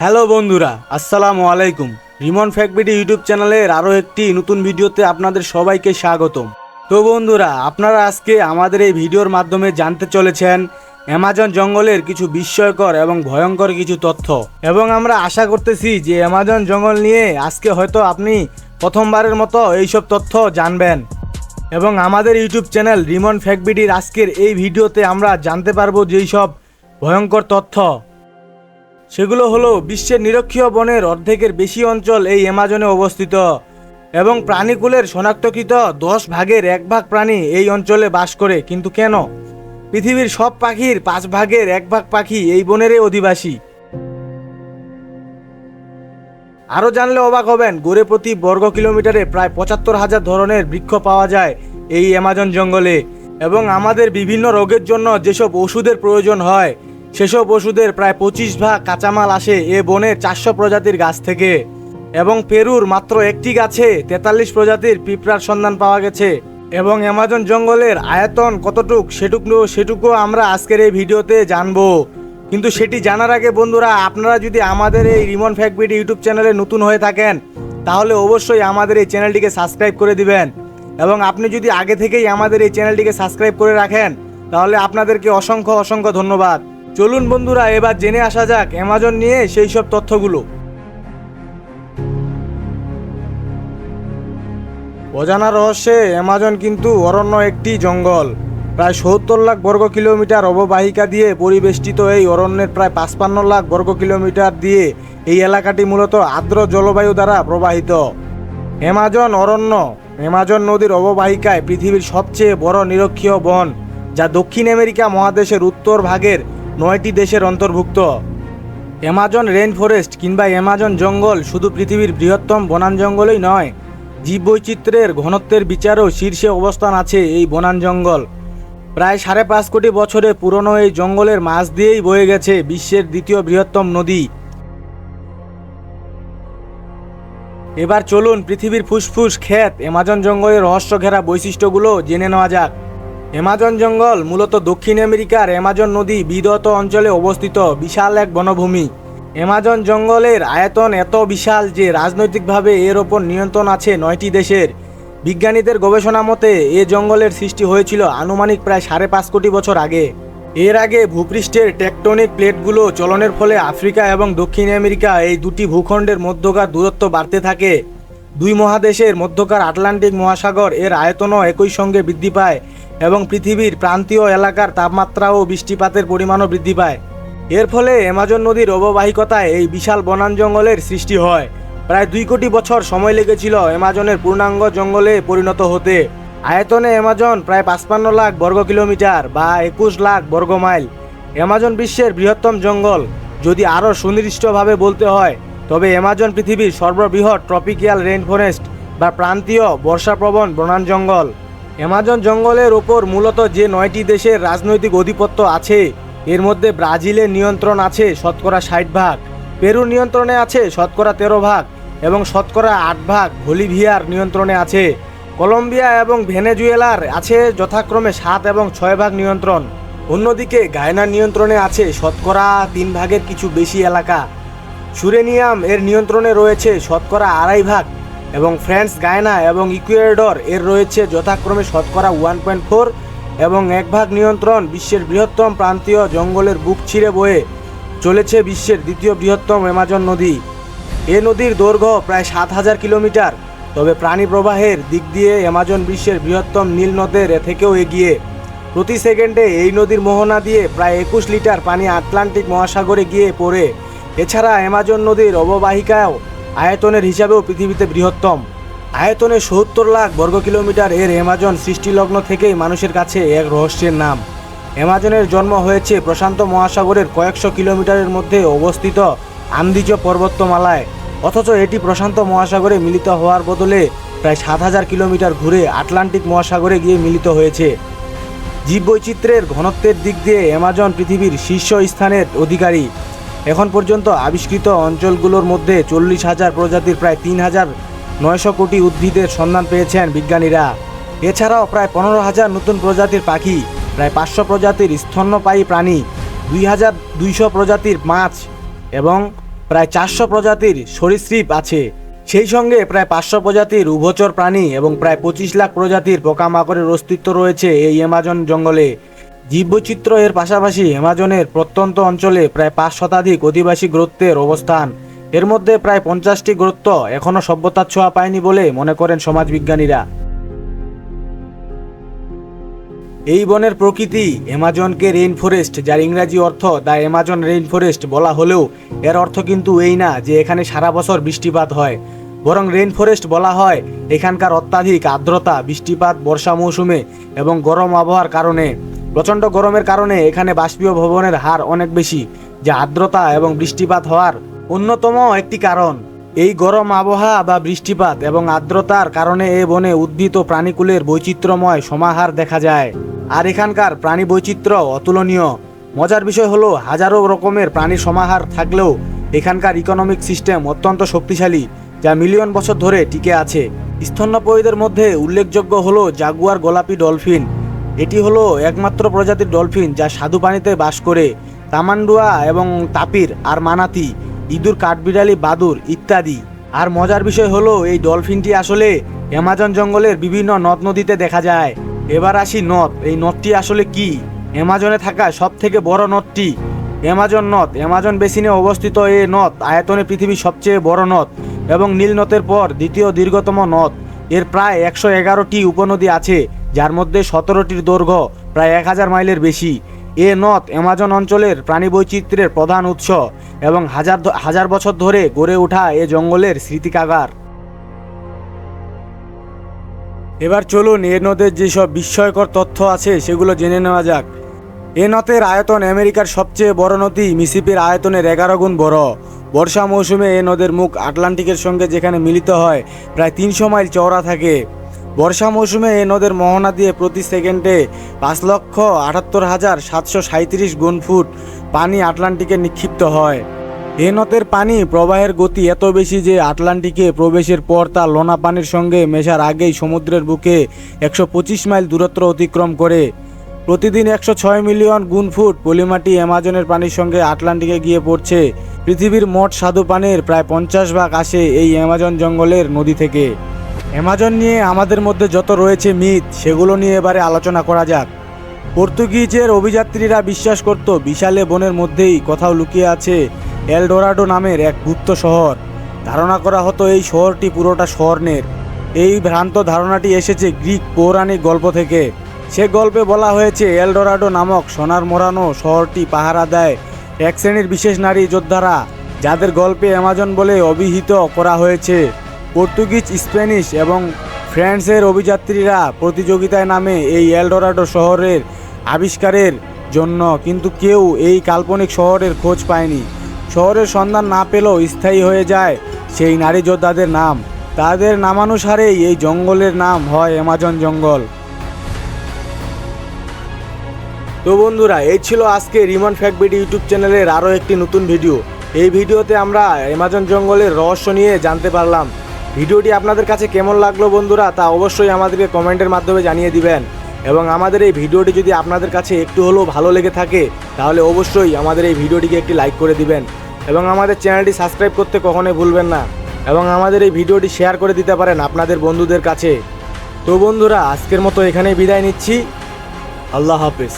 Hello বন্ধুরা, আসসালামু আলাইকুম। রিমন ফ্যাকবিডি ইউটিউব চ্যানেলের আরও একটি নতুন ভিডিওতে আপনাদের সবাইকে স্বাগতম। তো বন্ধুরা, আপনারা আজকে আমাদের এই ভিডিওর মাধ্যমে জানতে চলেছেন অ্যামাজন জঙ্গলের কিছু বিস্ময়কর এবং ভয়ঙ্কর কিছু তথ্য। এবং আমরা আশা করতেছি যে অ্যামাজন জঙ্গল নিয়ে আজকে হয়তো আপনি প্রথমবারের মতো এইসব তথ্য জানবেন। এবং আমাদের ইউটিউব চ্যানেল রিমন ফ্যাকবিডির আজকের এই ভিডিওতে আমরা জানতে পারব যেই সব ভয়ঙ্কর তথ্য। সেগুলো হলো বিশ্বের নিরক্ষীয় বনের অর্ধেকের বেশি অঞ্চল এই অ্যামাজনে অবস্থিত এবং প্রাণীকুলের শনাক্তকৃত দশ ভাগের এক ভাগ প্রাণী এই অঞ্চলে বাস করে। কিন্তু কেন? পৃথিবীর সব পাখির পাঁচ ভাগের এক ভাগ পাখি এই বনেরই অধিবাসী। আরও জানলে অবাক হবেন, গড়ে প্রতি বর্গ কিলোমিটারে প্রায় পঁচাত্তর হাজার ধরনের বৃক্ষ পাওয়া যায় এই অ্যামাজন জঙ্গলে। এবং আমাদের বিভিন্ন রোগের জন্য যেসব ওষুধের প্রয়োজন হয় সেসব ওষুধের প্রায় পঁচিশ ভাগ কাঁচামাল আসে এ বনের চারশো প্রজাতির গাছ থেকে। এবং পেরুর মাত্র একটি গাছে তেতাল্লিশ প্রজাতির পিঁপড়ার সন্ধান পাওয়া গেছে। এবং অ্যামাজন জঙ্গলের আয়তন কতটুক সেটুকু সেটুকু আমরা আজকের এই ভিডিওতে জানব। কিন্তু সেটি জানার আগে বন্ধুরা, আপনারা যদি আমাদের এই রিমন ফ্যাকবিডি ইউটিউব চ্যানেলে নতুন হয়ে থাকেন, তাহলে অবশ্যই আমাদের এই চ্যানেলটিকে সাবস্ক্রাইব করে দিবেন। এবং আপনি যদি আগে থেকেই আমাদের এই চ্যানেলটিকে সাবস্ক্রাইব করে রাখেন, তাহলে আপনাদেরকে অসংখ্য অসংখ্য ধন্যবাদ। চলুন বন্ধুরা, এবার জেনে আসা যাক অ্যামাজন নিয়ে সেই সব তথ্যগুলো। অজানা রহস্যে অ্যামাজন কিন্তু অরণ্য একটি জঙ্গল। প্রায় সত্তর লাখ বর্গ কিলোমিটার অববাহিকা দিয়ে পরিবেষ্টিত এই অরণ্যের প্রায় পাঁচপান্ন লাখ বর্গ কিলোমিটার দিয়ে এই এলাকাটি মূলত আর্দ্র জলবায়ু দ্বারা প্রবাহিত। অ্যামাজন অরণ্য। অ্যামাজন নদীর অববাহিকায় পৃথিবীর সবচেয়ে বড় নিরক্ষীয় বন, যা দক্ষিণ আমেরিকা মহাদেশের উত্তর ভাগের নয়টি দেশের অন্তর্ভুক্ত। অ্যামাজন রেইন ফরেস্ট কিংবা অ্যামাজন জঙ্গল শুধু পৃথিবীর বৃহত্তম বনান জঙ্গলই নয়, জীববৈচিত্র্যের ঘনত্বের বিচারেও শীর্ষে অবস্থান আছে এই বনান জঙ্গল। প্রায় সাড়ে পাঁচ কোটি বছরে পুরনো এই জঙ্গলের মাঝ দিয়েই বয়ে গেছে বিশ্বের দ্বিতীয় বৃহত্তম নদী। এবার চলুন পৃথিবীর ফুসফুস, ক্ষেত, অ্যামাজন জঙ্গলের রহস্য ঘেরা বৈশিষ্ট্যগুলো জেনে নেওয়া যাক। অ্যামাজন জঙ্গল, মূলত দক্ষিণ আমেরিকার অ্যামাজন নদী বিদত অঞ্চলে অবস্থিত, বিশাল এক বনভূমি। অ্যামাজন জঙ্গলের আয়তন এত বিশাল যে রাজনৈতিকভাবে এর ওপর নিয়ন্ত্রণ আছে নয়টি দেশের। বিজ্ঞানীদের গবেষণা মতে, এ জঙ্গলের সৃষ্টি হয়েছিল আনুমানিক প্রায় সাড়ে পাঁচ কোটি বছর আগে। এর আগে ভূপৃষ্ঠের টেকটনিক প্লেটগুলো চলনের ফলে আফ্রিকা এবং দক্ষিণ আমেরিকা এই দুটি ভূখণ্ডের মধ্যকার দূরত্ব বাড়তে থাকে। দুই মহাদেশের মধ্যকার আটলান্টিক মহাসাগর এর আয়তনও একই সঙ্গে বৃদ্ধি পায়। এবং পৃথিবীর প্রান্তীয় এলাকার তাপমাত্রা ও বৃষ্টিপাতের পরিমাণও বৃদ্ধি পায়। এর ফলে অ্যামাজন নদীর অববাহিকতায় এই বিশাল বনান জঙ্গলের সৃষ্টি হয়। প্রায় দুই কোটি বছর সময় লেগেছিল অ্যামাজনের পূর্ণাঙ্গ জঙ্গলে পরিণত হতে। আয়তনে অ্যামাজন প্রায় পাঁচপান্ন লাখ বর্গ কিলোমিটার বা একুশ লাখ বর্গ মাইল। অ্যামাজন বিশ্বের বৃহত্তম জঙ্গল। যদি আরও সুনির্দিষ্টভাবে বলতে হয়, তবে অ্যামাজন পৃথিবীর সর্ববৃহৎ ট্রপিক্যাল রেইন ফরেস্ট বা প্রান্তীয় বর্ষাপ্রবণ বনান জঙ্গল। অ্যামাজন জঙ্গলের ওপর মূলত যে নয়টি দেশের রাজনৈতিক আধিপত্য আছে, এর মধ্যে ব্রাজিলের নিয়ন্ত্রণ আছে শতকরা ষাট ভাগ, পেরুর নিয়ন্ত্রণে আছে শতকরা তেরো ভাগ এবং শতকরা আট ভাগ বলিভিয়ার নিয়ন্ত্রণে আছে। কলম্বিয়া এবং ভেনেজুয়েলার আছে যথাক্রমে সাত এবং ছয় ভাগ নিয়ন্ত্রণ। অন্যদিকে গায়নার নিয়ন্ত্রণে আছে শতকরা তিন ভাগের কিছু বেশি এলাকা। সুরেনিয়াম এর নিয়ন্ত্রণে রয়েছে শতকরা আড়াই ভাগ এবং ফ্রান্স গায়না এবং ইকুয়েডর এর রয়েছে যথাক্রমে শতকরা ওয়ান পয়েন্ট ফোর এবং এক ভাগ নিয়ন্ত্রণ বিশ্বের বৃহত্তম প্রান্তীয় জঙ্গলের বুক ছিঁড়ে বয়ে চলেছে বিশ্বের দ্বিতীয় বৃহত্তম অ্যামাজন নদী। এ নদীর দৈর্ঘ্য প্রায় সাত হাজার কিলোমিটার, তবে প্রাণী প্রবাহের দিক দিয়ে অ্যামাজন বিশ্বের বৃহত্তম নীল নদের থেকেও এগিয়ে। প্রতি সেকেন্ডে এই নদীর মোহনা দিয়ে প্রায় একুশ লিটার পানি আটলান্টিক মহাসাগরে গিয়ে পড়ে। এছাড়া অ্যামাজন নদীর অববাহিকাও আয়তনের হিসাবেও পৃথিবীতে বৃহত্তম। আয়তনে সত্তর লাখ বর্গ কিলোমিটার এর অ্যামাজন সৃষ্টিলগ্ন থেকেই মানুষের কাছে এক রহস্যের নাম। অ্যামাজনের জন্ম হয়েছে প্রশান্ত মহাসাগরের কয়েকশো কিলোমিটারের মধ্যে অবস্থিত আন্দিজ পর্বতমালায়। অথচ এটি প্রশান্ত মহাসাগরে মিলিত হওয়ার বদলে প্রায় সাত হাজার কিলোমিটার ঘুরে আটলান্টিক মহাসাগরে গিয়ে মিলিত হয়েছে। জীববৈচিত্র্যের ঘনত্বের দিক দিয়ে অ্যামাজন পৃথিবীর শীর্ষ স্থানের অধিকারী। এখন পর্যন্ত আবিষ্কৃত অঞ্চলগুলোর মধ্যে চল্লিশ হাজার প্রজাতির প্রায় তিন হাজার নয়শো কোটি উদ্ভিদের সন্ধান পেয়েছেন বিজ্ঞানীরা। এছাড়াও প্রায় পনেরো হাজার নতুন প্রজাতির পাখি, প্রায় পাঁচশো প্রজাতির স্তন্যপায়ী প্রাণী, দুই হাজার দুইশো প্রজাতির মাছ এবং প্রায় চারশো প্রজাতির সরীসৃপ আছে। সেই সঙ্গে প্রায় পাঁচশো প্রজাতির উভচর প্রাণী এবং প্রায় পঁচিশ লাখ প্রজাতির পোকামাকড়ের অস্তিত্ব রয়েছে এই অ্যামাজন জঙ্গলে। জীববৈচিত্র্য এর পাশাপাশি অ্যামাজনের প্রত্যন্ত অঞ্চলে প্রায় পাঁচ শতাধিক অধিবাসী গুরুত্বের অবস্থান। এর মধ্যে প্রায় পঞ্চাশটি গুরুত্ব এখনও সভ্যতার ছোঁয়া পায়নি বলে মনে করেন সমাজবিজ্ঞানীরা। এই বনের প্রকৃতি অ্যামাজনকে রেইন ফরেস্ট যার ইংরাজি অর্থ দ্য অ্যামাজন রেইন ফরেস্ট বলা হলেও এর অর্থ কিন্তু এই না যে এখানে সারা বছর বৃষ্টিপাত হয়। বরং রেইন ফরেস্ট বলা হয় এখানকার অত্যাধিক আর্দ্রতা, বৃষ্টিপাত, বর্ষা মৌসুমে এবং গরম আবহাওয়ার কারণে। প্রচণ্ড গরমের কারণে এখানে বাষ্পীয় ভবনের হার অনেক বেশি, যা আর্দ্রতা এবং বৃষ্টিপাত হওয়ার অন্যতম একটি কারণ। এই গরম আবহাওয়া বা বৃষ্টিপাত এবং আর্দ্রতার কারণে এ বনে উদ্ভিদ ও প্রাণীকুলের বৈচিত্র্যময় সমাহার দেখা যায়। আর এখানকার প্রাণী বৈচিত্র্য অতুলনীয়। মজার বিষয় হলো, হাজারো রকমের প্রাণীর সমাহার থাকলেও এখানকার ইকোনমিক সিস্টেম অত্যন্ত শক্তিশালী, যা মিলিয়ন বছর ধরে টিকে আছে। স্তন্যপায়ীদের মধ্যে উল্লেখযোগ্য হলো জাগুয়ার গোলাপি ডলফিন এটি হলো একমাত্র প্রজাতির ডলফিন যা স্বাদু পানিতে বাস করে, তামান্ডুয়া এবং তাপির, আর মানাতি, ইঁদুর, কাঠবিড়ালি, বাদুর ইত্যাদি। আর মজার বিষয় হলো, এই ডলফিনটি আসলে অ্যামাজন জঙ্গলের বিভিন্ন নদ নদীতে দেখা যায়। এবার আসি নদ। এই নদটি আসলে কি? অ্যামাজনে থাকা সব থেকে বড় নদটি? অ্যামাজন নদ। অ্যামাজন বেসিনে অবস্থিত এই নদ আয়তনে পৃথিবীর সবচেয়ে বড় নদ এবং নীল নদের পর দ্বিতীয় দীর্ঘতম নদ। এর প্রায় একশো এগারোটি উপনদী আছে। যার মধ্যে সতেরোটির দৈর্ঘ্য প্রায় এক হাজার মাইলের বেশি। এ নথ অ্যামাজন অঞ্চলের প্রাণী বৈচিত্র্যের প্রধান উৎস এবং হাজার হাজার বছর ধরে গড়ে ওঠা এ জঙ্গলের স্মৃতিকাগার। এবার চলুন এ নদের যেসব বিস্ময়কর তথ্য আছে সেগুলো জেনে নেওয়া যাক। এ নদের আয়তন আমেরিকার সবচেয়ে বড় নদী মিসিপির আয়তনের এগারো গুণ বড়। বর্ষা মৌসুমে এ নদের মুখ আটলান্টিকের সঙ্গে যেখানে মিলিত হয়, প্রায় তিনশো মাইল চওড়া থাকে। বর্ষা মৌসুমে এ নদের মোহনা দিয়ে প্রতি সেকেন্ডে পাঁচ লক্ষ আটাত্তর হাজার সাতশো সাঁত্রিশ গুণ ফুট পানি আটলান্টিকে নিক্ষিপ্ত হয়। এ নদের পানি প্রবাহের গতি এত বেশি যে আটলান্টিকে প্রবেশের পর তা লোনা পানির সঙ্গে মেশার আগেই সমুদ্রের বুকে একশো পঁচিশ মাইল দূরত্ব অতিক্রম করে। প্রতিদিন একশো ছয় মিলিয়ন গুণ ফুট পলিমাটি অ্যামাজনের পানির সঙ্গে আটলান্টিকে গিয়ে পড়ছে। পৃথিবীর মোট স্বাদু পানির প্রায় পঞ্চাশ ভাগ আসে এই অ্যামাজন জঙ্গলের নদী থেকে। অ্যামাজন নিয়ে আমাদের মধ্যে যত রয়েছে মিথ, সেগুলো নিয়ে এবারে আলোচনা করা যাক। পর্তুগিজের অভিযাত্রীরা বিশ্বাস করত, বিশালে বনের মধ্যেই কোথাও লুকিয়ে আছে এলডোরাডো নামের এক গুপ্ত শহর। ধারণা করা হতো এই শহরটি পুরোটা স্বর্ণের। এই ভ্রান্ত ধারণাটি এসেছে গ্রিক পৌরাণিক গল্প থেকে। সে গল্পে বলা হয়েছে, এলডোরাডো নামক সোনার মোড়ানো শহরটি পাহারা দেয় এক শ্রেণির বিশেষ নারী যোদ্ধারা, যাদের গল্পে অ্যামাজন বলে অভিহিত করা হয়েছে। পর্তুগিজ, স্প্যানিশ এবং ফ্রান্সের অভিযাত্রীরা প্রতিযোগিতায় নামে এই এলডোরাডো শহরের আবিষ্কারের জন্য, কিন্তু কেউ এই কাল্পনিক শহরের খোঁজ পায়নি। শহরের সন্ধান না পেলেও স্থায়ী হয়ে যায় সেই নারী যোদ্ধাদের নাম। তাদের নামানুসারেই এই জঙ্গলের নাম হয় অ্যামাজন জঙ্গল। তো বন্ধুরা, এই ছিল আজকে রিমন ফ্যাক্টবিডি ইউটিউব চ্যানেলের আরও একটি নতুন ভিডিও। এই ভিডিওতে আমরা অ্যামাজন জঙ্গলের রহস্য নিয়ে জানতে পারলাম। ভিডিওটি আপনাদের কাছে কেমন লাগল বন্ধুরা তা অবশ্যই আমাদেরকে কমেন্টের মাধ্যমে জানিয়ে দিবেন। এবং আমাদের এই ভিডিওটি যদি আপনাদের কাছে একটু হলেও ভালো লেগে থাকে, তাহলে অবশ্যই আমাদের এই ভিডিওটিকে একটি লাইক করে দিবেন। এবং আমাদের চ্যানেলটি সাবস্ক্রাইব করতে কখনোই ভুলবেন না। এবং আমাদের এই ভিডিওটি শেয়ার করে দিতে পারেন আপনাদের বন্ধুদের কাছে। তো বন্ধুরা, আজকের মতো এখানেই বিদায় নিচ্ছি। আল্লাহ হাফেজ।